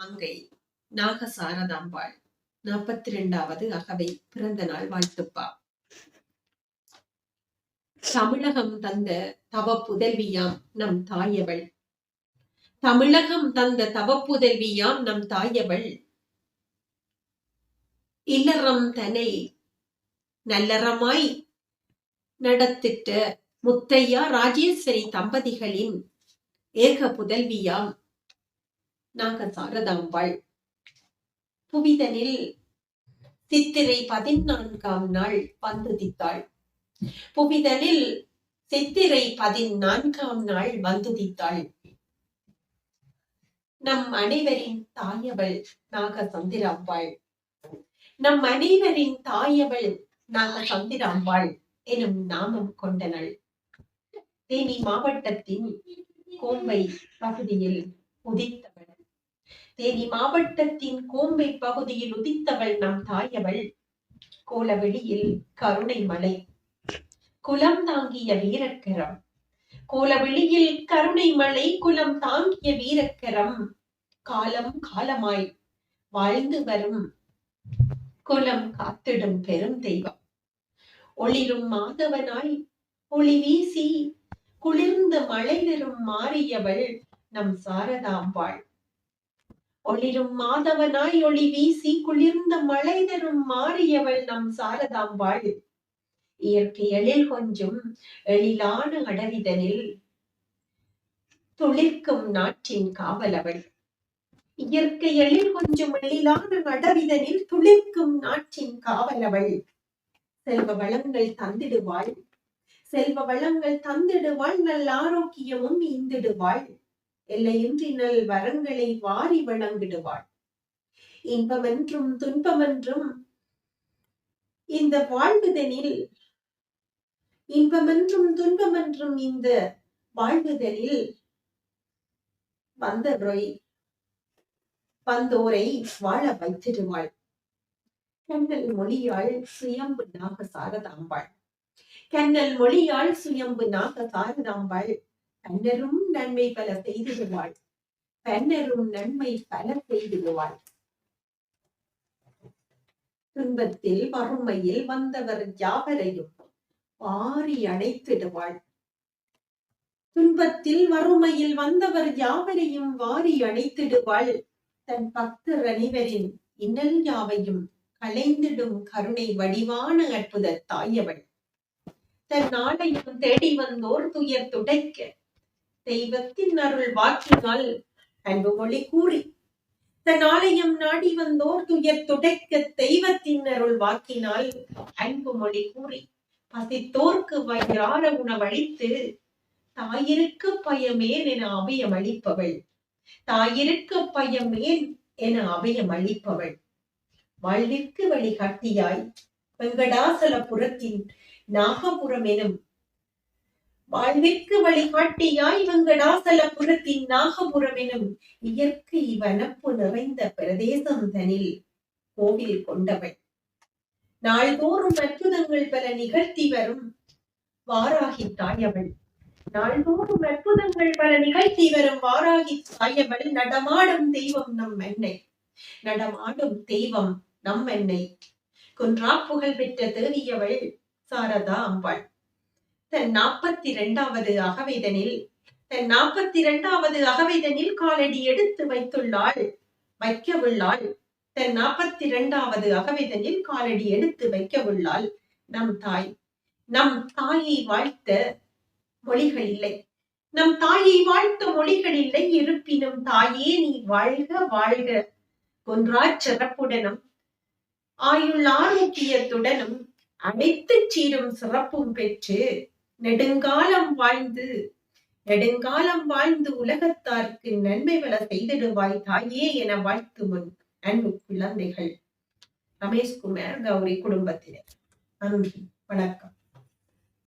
மங்கை நாகசாரதாம்பாள். நாற்பத்தி இரண்டாவது அகவை பிறந்த நாள் வாழ்த்துப்பா. தமிழகம் தந்த தவ புதல்வியாம் நம் தாயவள். தமிழகம் தந்த தவ புதல்வியாம் நம் தாயவள். இல்லறம் தனை நல்லறமாய் நடத்திட்ட முத்தையா ராஜேஸ்வரி தம்பதிகளின் ஏக புதல்வியாம். நாக சாரதாம்பாள் புவிதனில் சித்திரை பதினான்காம் நாள் வந்துதித்தாள் புவிதனில் சித்திரை பதினான்காம் நாள் வந்துதித்தாள் நம் அனைவரின் தாயவள் நாக சந்திராம்பாள் நம் அனைவரின் தாயவள் நாக சந்திராம்பாள் எனும் நாமம் கொண்டனள். தேனி மாவட்டத்தின் கோம்பை பகுதியில் உதித்தவள். தேனி மாவட்டத்தின் கோம்பை பகுதியில் உதித்தவள் நம் தாயவள். கோலவெளியில் கருணை மலை. குலம் தாங்கிய வீரக்கரம். கோலவெளியில் கருணை மலை குலம் தாங்கிய வீரக்கரம். காலம் காலமாய் வாழ்ந்து வரும். குலம் காத்திடும் பெரும் தெய்வம். ஒளிரும் மாதவனாய் ஒளி வீசி குளிர்ந்த மழை தரும் மாறியவள் நம் சாரதாம்பாள் ஒளிரும் மாதவனாய் ஒளி வீசி குளிர்ந்த மழை தரும் மாறியவள் நம் சாரதாம்பாள் இயற்கை எழில் கொஞ்சம் எழிலான அடவிதனில் துளிர்க்கும் நாட்டின் காவலவள் இயற்கை எழில் கொஞ்சம் எழிலான அடவிதனில் துளிர்க்கும் நாட்டின் காவலவள் செல்வ வளங்கள் தந்திடுவாள். செல்வ வளங்கள் தந்திடுவாள். நல்ல ஆரோக்கியமும் ஈந்திடுவாள். எல்லையின்றி நல் வரங்களை வாரி வழங்கிடுவாள். இன்பமென்றும் துன்பமென்றும் இந்த வாழ்வுதனில் இன்பமென்றும் துன்பமென்றும் இந்த வாழ்வுதனில் வந்தவரை வந்தோரை வாழ வைத்திடுவாள். கண்ணல் மொழியாள் சுயம்பு நாக சாரதாம்பாள் கண்ணல் மொழியாள் சுயம்பு நாக சாரதாம்பாள் தன்னரும் நன்மை பல செய்திடுவாள். பன்னரும் நன்மை பல செய்திடுவாள். துன்பத்தில் வறுமையில் வந்தவர் யாவரையும் வாரி அணைத்திடுவாள். துன்பத்தில் வறுமையில் வந்தவர் யாவரையும் வாரி அணைத்திடுவாள். தன் பக்தர் அனைவரின் இன்னல் யாவையும் களைந்திடும் கருணை வடிவான அற்புத தாயவள். தன் நாளையும் தேடி வந்தோர் துயர் துடைக்க தெய்வத்தின் அருள் வாக்கினால் அன்பு மொழி கூறி தன் ஆலயம் நாடி வந்தோர் துயர் துடைக்க தெய்வத்தின் அருள் வாக்கினால் அன்பு மொழி கூறி பசித்தோர்க்கு வயிறார உணவழித்து தாயிருக்கு பயமேன் என அபயம் அளிப்பவள். தாயிருக்கு பயமேன் என அபயம் அளிப்பவள். வாழ்விற்கு வழிகாட்டியாய் வெங்கடாசலபுரத்தின் நாகபுரம் எனும் வாழ்விற்கு வழிகாட்டியாய் வெங்கடாசலபுரத்தின் நாகபுரம் எனும் இயற்கை வனப்பு நிறைந்த பிரதேசம் தனில் கோவில் கொண்டவள் நாள்தோறும் அற்புதங்கள் பல நிகழ்த்தி வரும் வாராகி தாயவள். நாள்தோறும் அற்புதங்கள் பல நிகழ்த்தி வரும் வாராகி தாயவள். நடமாடும் தெய்வம் நம் எண்ணெய் நடமாடும் தெய்வம் நம் எண்ணெய் குன்றா புகழ் பெற்ற தேவியவள் சாரதா அம்பாள் தன் நாற்பத்தி இரண்டாவது அகவைதனில் தன் நாற்பத்தி இரண்டாவது அகவைதனில் காலடி எடுத்து வைத்துள்ளாள் வைக்கவுள்ளாள். தன் நாற்பத்தி இரண்டாவது அகவைதனில் காலடி எடுத்து வைக்கவுள்ளாள். நம் தாய் நம் தாயை வாழ்த்த மொழிகள் இல்லை. நம் தாயை வாழ்த்த மொழிகள் இல்லை. இருப்பினும் தாயே நீ வாழ்க வாழ்க. ஒன்றா சிறப்புடனும் ஆயுள் ஆரோக்கியத்துடனும் அனைத்து சீரும் சிறப்பும் பெற்று நெடுங்காலம் வாழ்ந்து நெடுங்காலம் வாழ்ந்து உலகத்தார்க்கு நன்மை வள செய்திடுவாய் தாயே என வாழ்த்து முன் அன்பு குழந்தைகள். ரமேஷ்குமார் கௌரி குடும்பத்தினர். நன்றி. வணக்கம்.